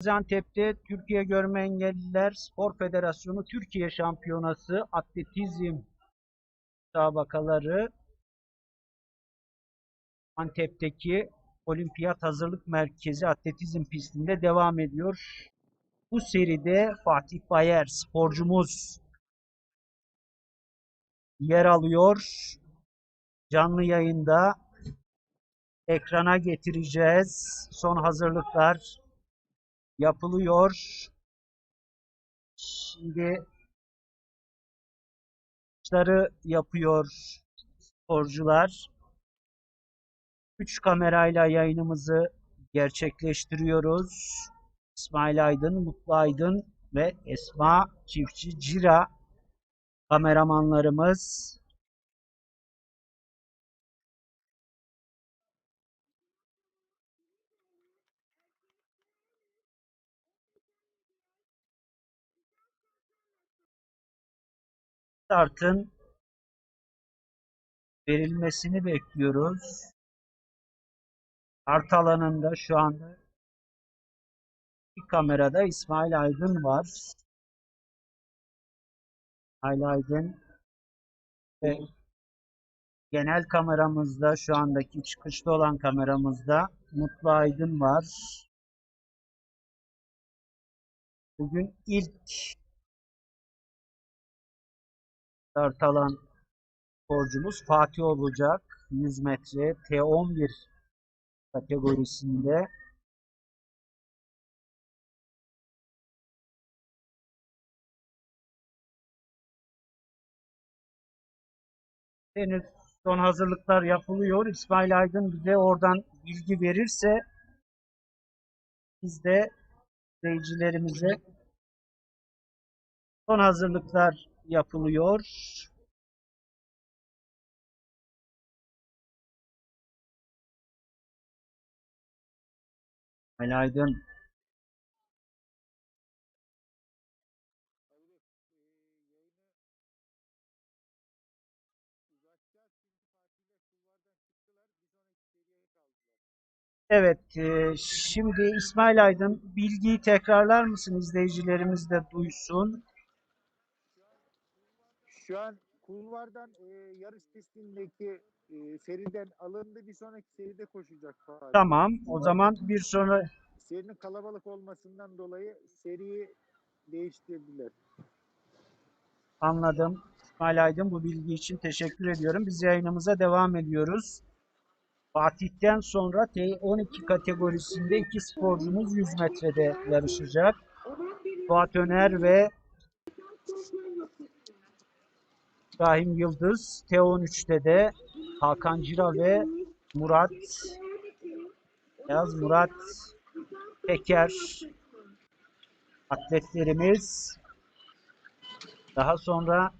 Gaziantep'te Türkiye Görme Engelliler Spor Federasyonu Türkiye Şampiyonası Atletizm müsabakaları Antep'teki Olimpiyat Hazırlık Merkezi Atletizm pistinde devam ediyor. Bu seride Fatih Bayer sporcumuz yer alıyor. Canlı yayında ekrana getireceğiz. Son hazırlıklar yapılıyor. Şimdi maçları yapıyor sporcular. Üç kamerayla yayınımızı gerçekleştiriyoruz. İsmail Aydın, Mutlu Aydın ve Esma Çiftçi Cira kameramanlarımız. Startın verilmesini bekliyoruz. Art alanında şu anda bir kamerada İsmail Aydın var. İsmail Aydın ve genel kameramızda şu andaki çıkışta olan kameramızda Mutlu Aydın var. Bugün ilk start alan sporcumuz Fatih olacak. 100 metre T11 kategorisinde. Henüz son hazırlıklar yapılıyor. İsmail Aydın bize oradan bilgi verirse biz de izleyicilerimize son hazırlıklar yapılıyor. İsmail Aydın Evet, e, şimdi İsmail Aydın bilgiyi tekrarlar mısın izleyicilerimiz de duysun. Şu an kulvardan e, yarış pistindeki e, seriden alındı. Bir sonraki seride koşacak Fatih. Tamam, o zaman bir sonra Serinin kalabalık olmasından dolayı seriyi değiştirdiler. anladım. İsmail Aydın bu bilgi için teşekkür ediyorum. Biz yayınımıza devam ediyoruz. Fatih'ten sonra T12 kategorisinde iki sporcumuz 100 metrede yarışacak. Fuat Öner ve İbrahim Yıldız. T13'te de Hakan Cira ve Murat Yaz Murat Peker atletlerimiz. Daha sonra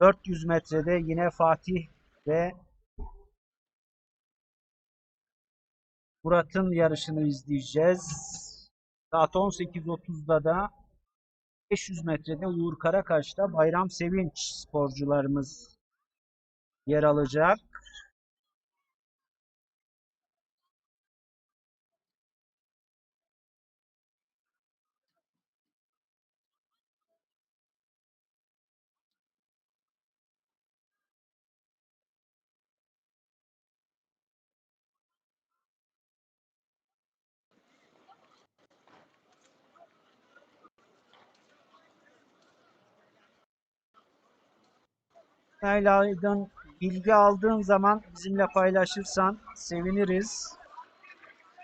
400 metrede yine Fatih ve Murat'ın yarışını izleyeceğiz. Saat 18.30'da da 500 metrede Uğur Karakaş'ta Bayram Sevinç sporcularımız yer alacak. Aydın bilgi aldığın zaman bizimle paylaşırsan seviniriz.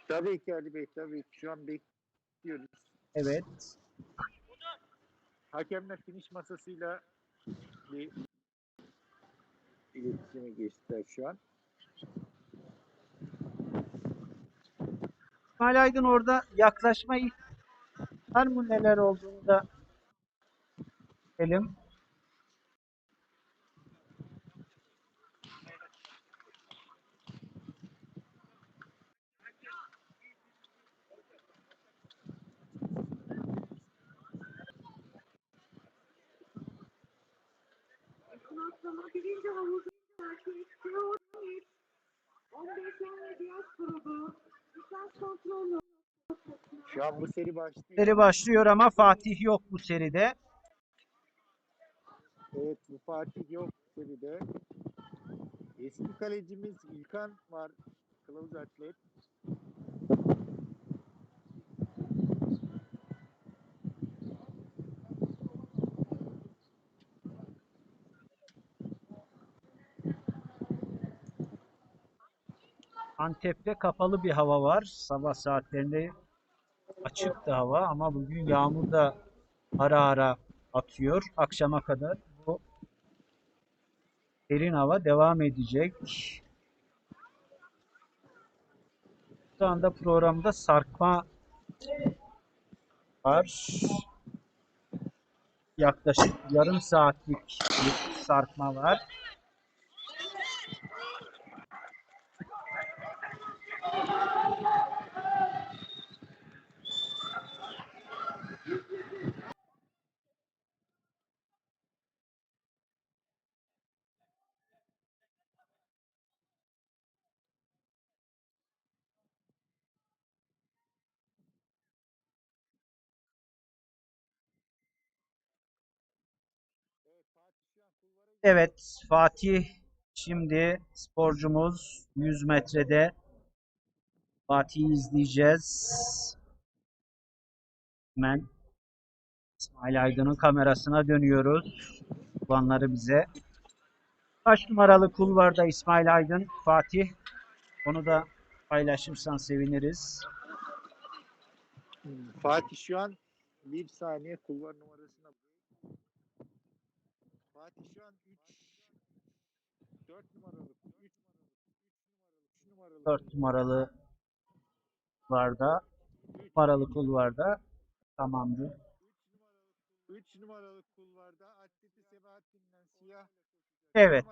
Tabii ki Ali Bey tabii ki şu an bekliyoruz. Evet. Hakemler finish masasıyla bir iletişime geçtiler şu an. İsmail Aydın orada yaklaşma mı neler olduğunu da bilelim. Seri başlıyor. Seri başlıyor ama Fatih yok bu seride. Evet bu Fatih yok seride. Eski kalecimiz İlkan var. Kılavuz atlet. Antep'te kapalı bir hava var. Sabah saatlerinde açıktı hava ama bugün yağmur da ara ara atıyor. Akşama kadar bu serin hava devam edecek. Şu anda programda sarkma var. Yaklaşık yarım saatlik bir sarkma var. Evet, Fatih şimdi sporcumuz 100 metrede Fatih'i izleyeceğiz. Hemen İsmail Aydın'ın kamerasına dönüyoruz. Kullanları bize. Kaç numaralı kulvarda İsmail Aydın, Fatih? Onu da paylaşırsan seviniriz. Fatih şu an bir saniye kulvar numarasına Fatih şu an 3 4 numaralı 3 numaralı 3 numaralı 4 numaralı kulvarda, numaralı kulvarda tamamdır. 3 numaralı kulvarda Atleti Sebahattin'den siyah Evet,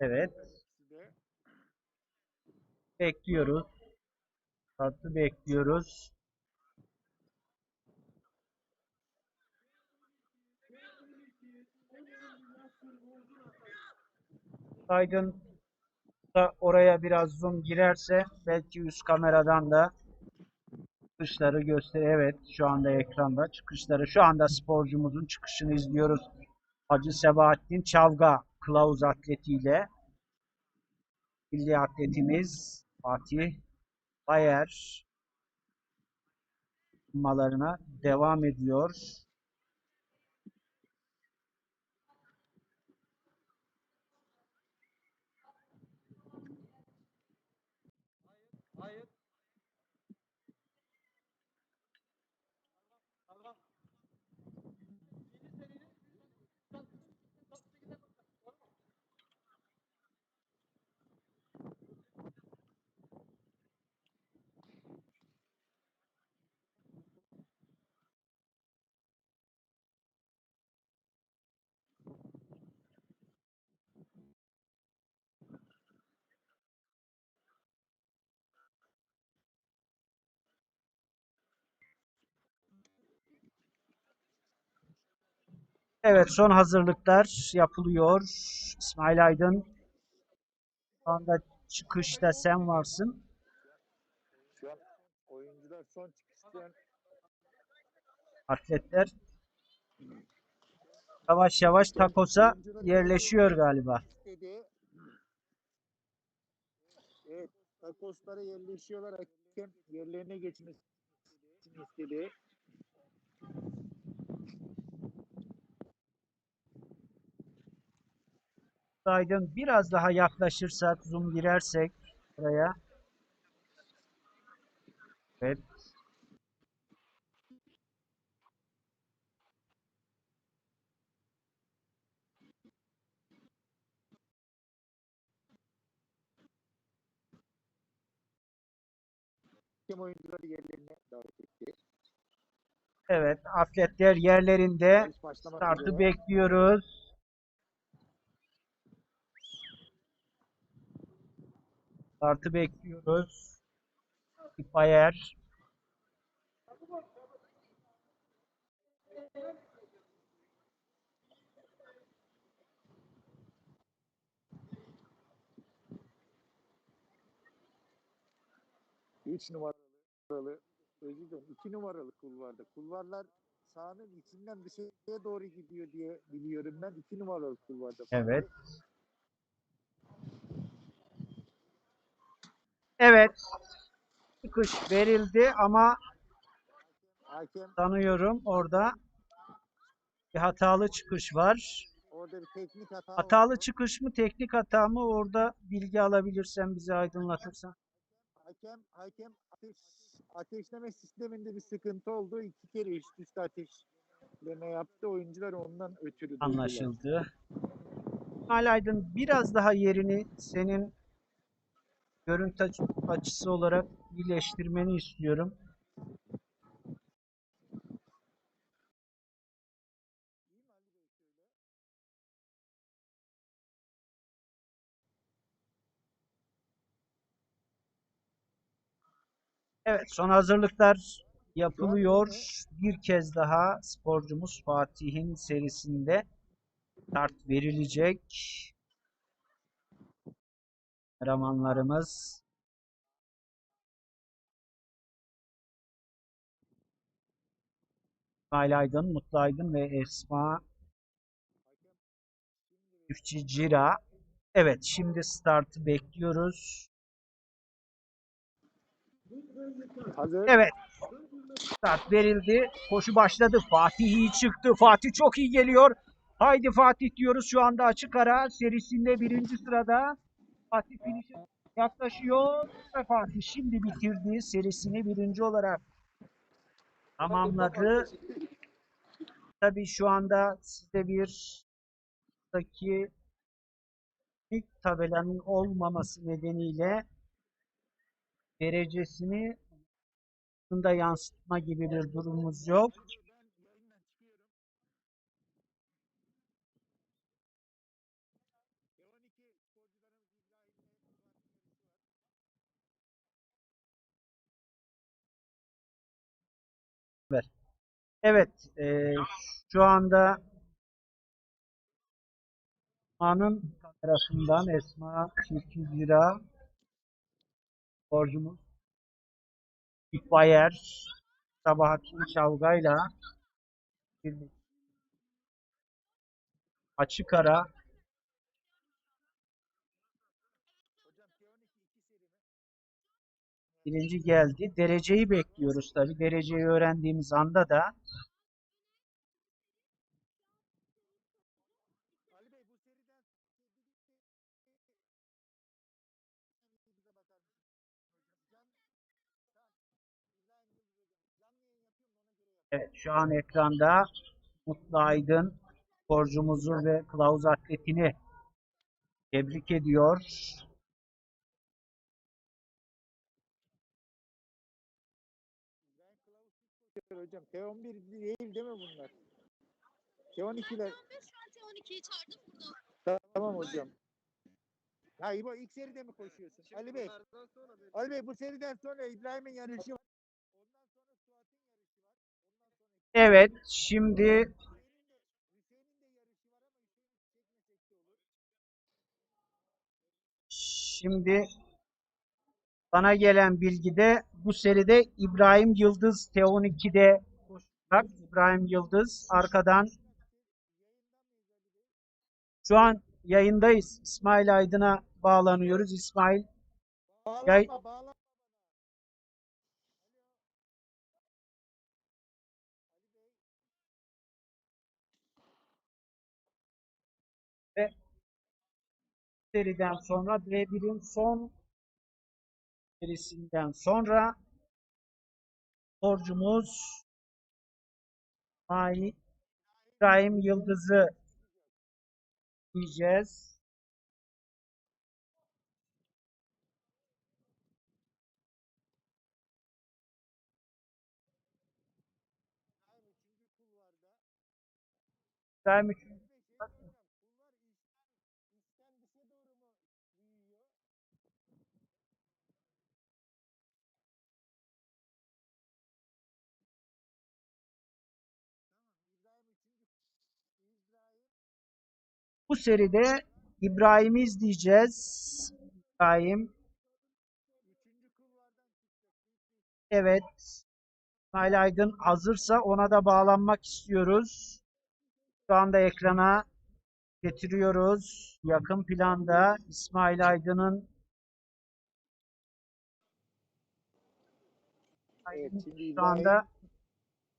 evet. Bekliyoruz. Tatlı bekliyoruz. Aydın da oraya biraz zoom girerse belki üst kameradan da çıkışları göster. Evet şu anda ekranda çıkışları. Şu anda sporcumuzun çıkışını izliyoruz. Hacı Sebahattin Çavga kılavuz atletiyle milli atletimiz Fatih Bayer malarına devam ediyor. Evet son hazırlıklar yapılıyor. İsmail Aydın şu anda çıkışta sen varsın. Şu an oyuncular son çıkıştan Atletler yavaş yavaş takosa yerleşiyor galiba. Evet, takoslara yerleşiyorlar. Hakem yerlerine geçmesini istedi. Aydın biraz daha yaklaşırsak, zoom girersek buraya. Evet. Hakem oyuncuları yerlerine davet etti. Evet, atletler yerlerinde. Startı bekliyoruz. Startı bekliyoruz. Bayer. Üç numaralı özür dilerim. iki numaralı kulvarda. Kulvarlar sahanın içinden dışarıya doğru gidiyor diye biliyorum ben. iki numaralı kulvarda. Evet. Evet. Çıkış verildi ama Hakem sanıyorum orada bir hatalı çıkış var. orada bir teknik hata Hatalı oldu. çıkış mı, teknik hata mı? Orada bilgi alabilirsen bizi aydınlatırsan. Hakem hakem ateş ateşleme sisteminde bir sıkıntı oldu. İki kere üst üste ateşleme yaptı. Oyuncular ondan ötürü. Anlaşıldı. İsmail Aydın biraz daha yerini senin görüntü aç- açısı olarak iyileştirmeni istiyorum. Evet, son hazırlıklar yapılıyor. Bir kez daha sporcumuz Fatih'in serisinde start verilecek. Kahramanlarımız İsmail Aydın, Mutlu Aydın ve Esma Çiftçi Cira. Evet, şimdi startı bekliyoruz. Hazır. Evet. Start verildi. Koşu başladı. Fatih iyi çıktı. Fatih çok iyi geliyor. Haydi Fatih diyoruz şu anda açık ara serisinde birinci sırada. Fatih finish'e yaklaşıyor ve Fatih şimdi bitirdi serisini birinci olarak tamamladı. Tabii şu anda size bir daki ilk tabelanın olmaması nedeniyle derecesini da yansıtma gibi bir durumumuz yok. Evet, eee, şu anda Esma'nın tarafından Esma Çiftçi Zira borcumuz İtbayer Sabahattin Çavga'yla açık ara birinci geldi. Dereceyi bekliyoruz tabi. Dereceyi öğrendiğimiz anda da. Evet, şu an ekranda Mutlu Aydın sporcumuzu ve kılavuz atletini tebrik ediyor. Hocam. T11 değil değil mi bunlar? T12'ler. Ben şu an T12'yi çağırdım burada. Tamam hocam. Ha İbo ilk seride mi koşuyorsun? Ali Bey. Ali Bey bu seriden sonra İbrahim'in yarışı var. Ondan sonra Suat'ın yarışı var. Ondan sonra Evet, şimdi Hüseyin'in de, Hüseyin'in de yarışı var ama Hüseyin'i çekmesek de olur. Şimdi bana gelen bilgide bu seride İbrahim Yıldız T12'de koşacak. İbrahim Yıldız arkadan şu an yayındayız. İsmail Aydın'a bağlanıyoruz. İsmail Bağlanma Yay- bağlanma. seriden sonra D1'in son serisinden sonra sporcumuz İsmail İbrahim Yıldız'ı diyeceğiz. İbrahim üçüncü kulvarda. İbrahim üçün- Ali Bey şey soracağım. Kulvar içten, içten dışa doğru mu büyüyor? Tamam İbrahim üçüncü İbrahim bu seride İbrahim'i izleyeceğiz. İbrahim evet İsmail Aydın hazırsa ona da bağlanmak istiyoruz. Şu anda ekrana getiriyoruz. Yakın planda İsmail Aydın'ın Evet, şu anda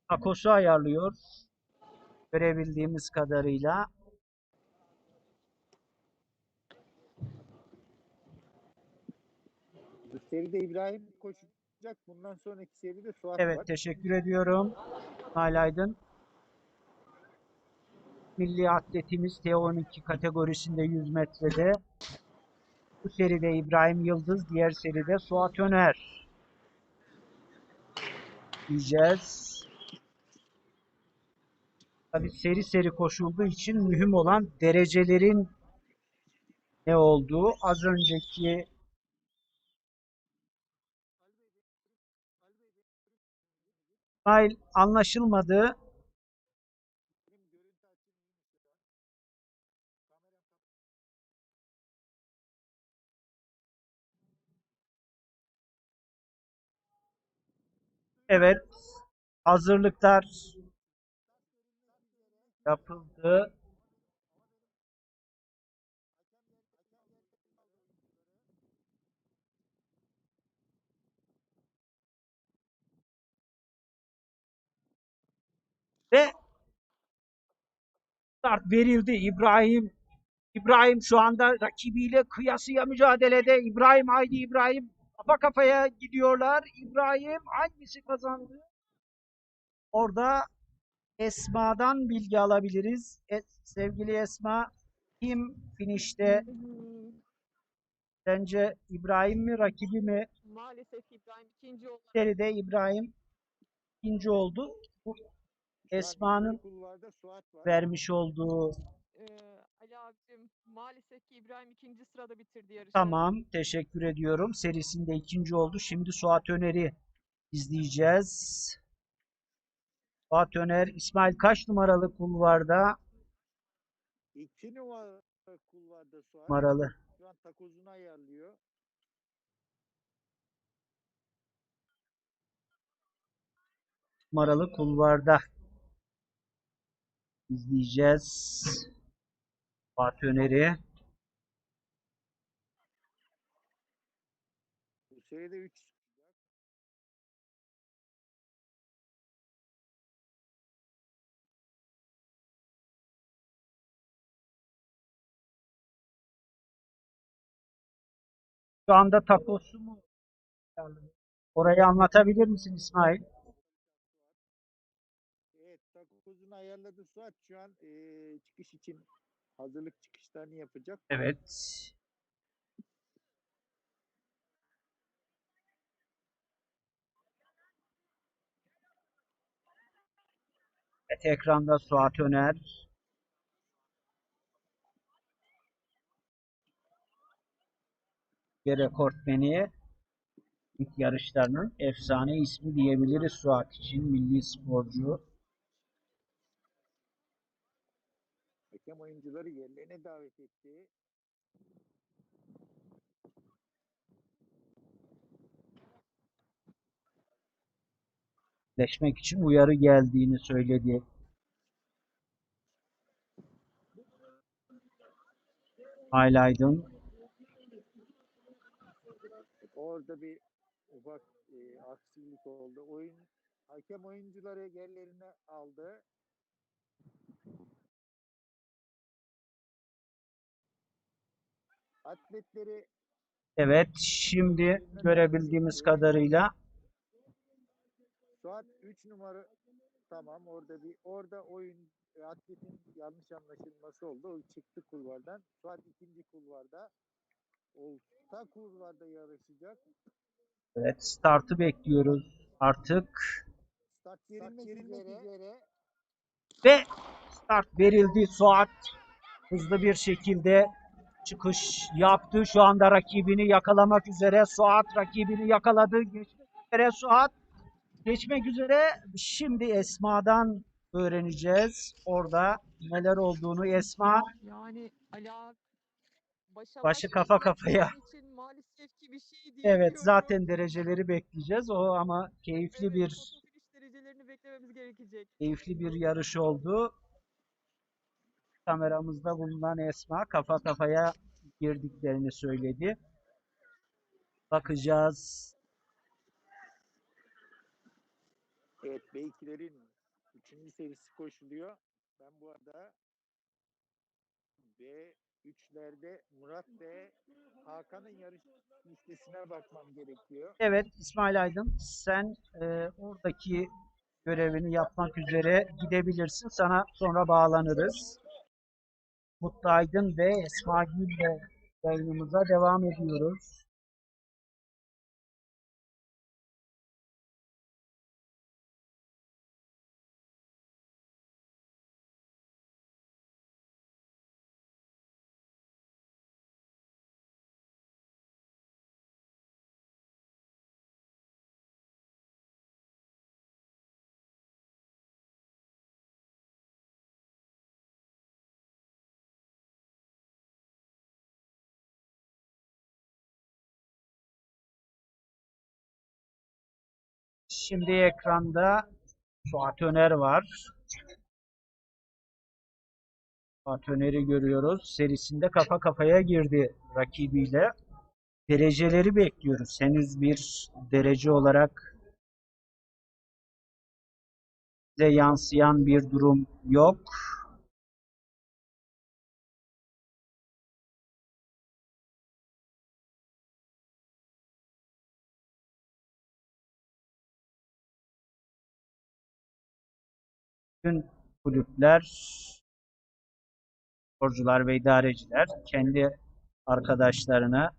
takosu ayarlıyor. Görebildiğimiz kadarıyla. bu seride İbrahim koşacak. Bundan sonraki seride Suat Evet var. teşekkür ediyorum. İsmail Aydın. Milli atletimiz T12 kategorisinde 100 metrede. Bu seride İbrahim Yıldız, diğer seride Suat Öner. Diyeceğiz. Tabii seri seri koşulduğu için mühim olan derecelerin ne olduğu. Az önceki İsmail anlaşılmadı. Evet. Hazırlıklar yapıldı. Ve start verildi. İbrahim İbrahim şu anda rakibiyle kıyasıya mücadelede. İbrahim haydi İbrahim kafa kafaya gidiyorlar. İbrahim hangisi kazandı? Orada Esma'dan bilgi alabiliriz. E, sevgili Esma kim finişte? Sence İbrahim mi rakibi mi? Maalesef İbrahim ikinci oldu. Seride İbrahim ikinci oldu. Bu Esma'nın vermiş olduğu Ee, Ali abicim maalesef ki İbrahim ikinci sırada bitirdi yarışı. Tamam, teşekkür ediyorum. Serisinde ikinci oldu. Şimdi Suat Öner'i izleyeceğiz. Suat Öner, İsmail kaç numaralı kulvarda? İki numara kulvarda Suat. Numaralı. Şu an takozunu ayarlıyor. Numaralı kulvarda izleyeceğiz. Suat Öner'i. Seride 3 Şu anda takosu mu? Orayı anlatabilir misin İsmail? Evet, takozunu ayarladı Suat. Şu an eee, çıkış için hazırlık çıkışlarını yapacak. Evet. Evet, ekranda Suat Öner. Bir rekortmeni ilk yarışlarının efsane ismi diyebiliriz Suat için milli sporcu. Hakem oyuncuları yerlerine davet etti. Leşmek için uyarı geldiğini söyledi. Aylaydın. Orada bir ufak eee, aksilik oldu. Oyun hakem oyuncuları yerlerine aldı. Atletleri Evet, şimdi görebildiğimiz kadarıyla Suat 3 numara tamam orada bir orada oyun e, atletin yanlış anlaşılması oldu. O çıktı kulvardan. Suat ikinci kulvarda. Orta kulvarda yarışacak. evet startı bekliyoruz artık Start verilmek üzere. ve start verildi. Suat hızlı bir şekilde çıkış yaptı. Şu anda rakibini yakalamak üzere. Suat rakibini yakaladı. Geçmek üzere Suat. Geçmek üzere. Şimdi Esma'dan öğreneceğiz. Orada neler olduğunu Esma Yani Ali abi başa Başı baş kafa kafaya. için şey Evet zaten dereceleri bekleyeceğiz. O ama keyifli Evet, bir. Keyifli bir yarış oldu. Kameramızda bulunan Esma kafa kafaya girdiklerini söyledi. Bakacağız. Evet B2'lerin 3. serisi koşuluyor. Ben bu arada B3'lerde Murat ve Hakan'ın yarış listesine bakmam gerekiyor. Evet İsmail Aydın sen e, oradaki görevini yapmak üzere gidebilirsin. Sana sonra bağlanırız. Mutlu Aydın ve Esma Gül'le yayınımıza devam ediyoruz. Şimdi ekranda Suat Öner var. Suat Öner'i görüyoruz. Serisinde kafa kafaya girdi rakibiyle. Dereceleri bekliyoruz. Henüz bir derece olarak bize yansıyan bir durum yok. Bütün kulüpler, sporcular ve idareciler kendi arkadaşlarını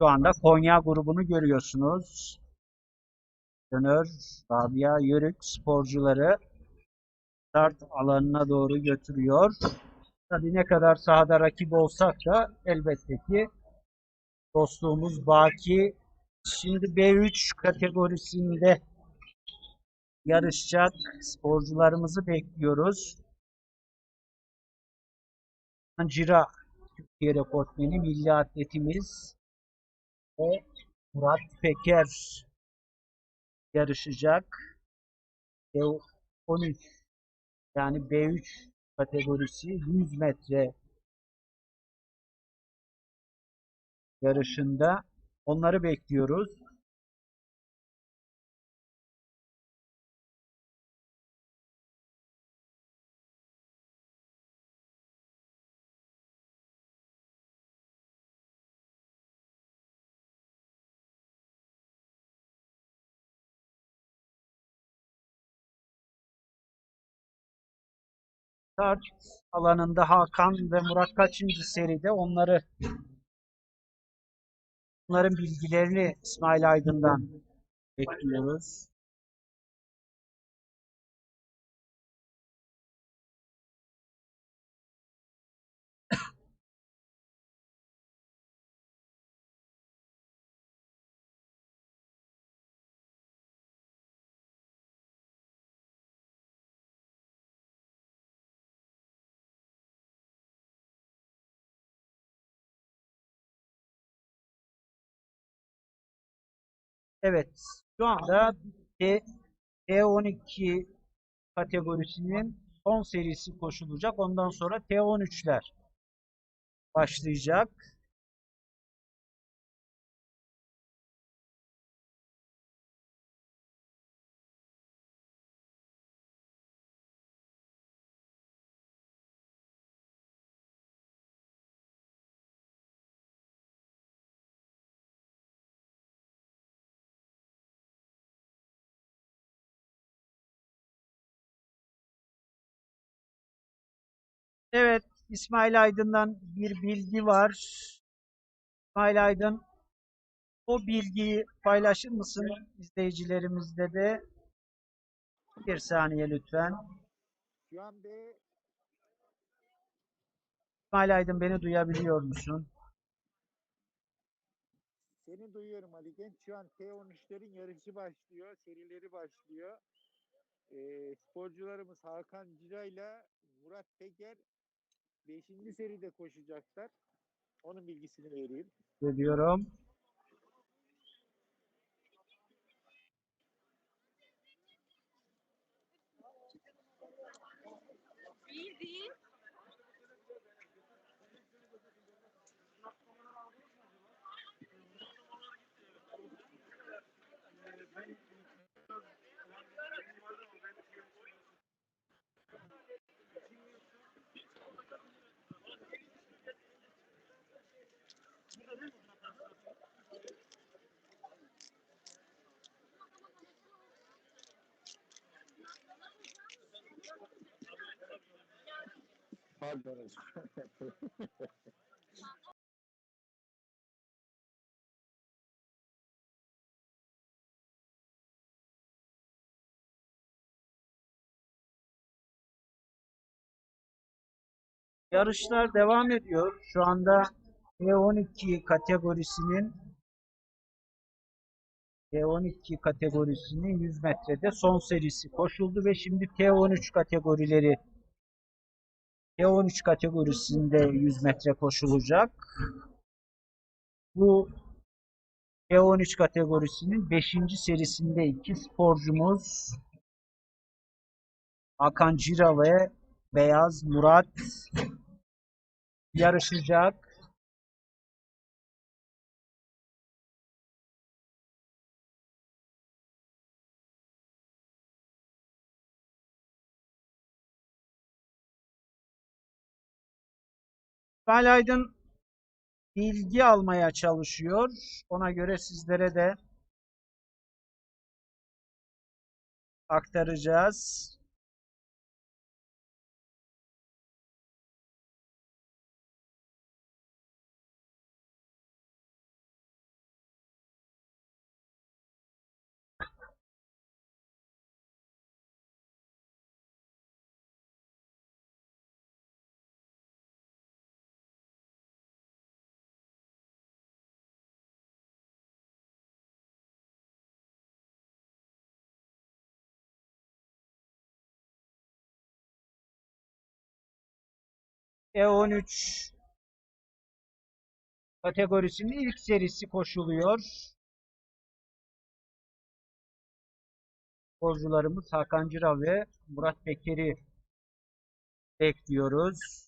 şu anda Konya grubunu görüyorsunuz. Dönör, Rabia Yörük sporcuları start alanına doğru götürüyor. Tabii ne kadar sahada rakip olsak da elbette ki dostluğumuz baki. Şimdi B3 kategorisinde yarışacak sporcularımızı bekliyoruz. Cira Türkiye rekortmeni milli atletimiz ve Murat Peker yarışacak. B13 yani B3 kategorisi 100 metre yarışında onları bekliyoruz. Start alanında Hakan ve Murat kaçıncı seride onları onların bilgilerini İsmail Aydın'dan bekliyoruz. Evet, şu anda T, T12 kategorisinin son serisi koşulacak. Ondan sonra T13'ler başlayacak. Evet, İsmail Aydın'dan bir bilgi var. İsmail Aydın, o bilgiyi paylaşır mısın izleyicilerimizle de? Bir saniye lütfen. Şu an B İsmail Aydın beni duyabiliyor musun? seni duyuyorum Ali Genç. Şu an T13'lerin yarışı başlıyor. Serileri başlıyor. Ee, sporcularımız Hakan Cira ile Murat Peker 5. seride koşacaklar. Onun bilgisini vereyim. Bildiğin Pardon. Yarışlar devam ediyor. Şu anda T12 kategorisinin T12 kategorisinin 100 metrede son serisi koşuldu ve şimdi T13 kategorileri T13 kategorisinde 100 metre koşulacak. Bu T13 kategorisinin 5. serisinde iki sporcumuz Hakan Cira ve Beyaz Murat yarışacak. İsmail Aydın bilgi almaya çalışıyor. Ona göre sizlere de aktaracağız. E13 kategorisinin ilk serisi koşuluyor. Sporcularımız Hakan Cira ve Murat Bekir'i bekliyoruz.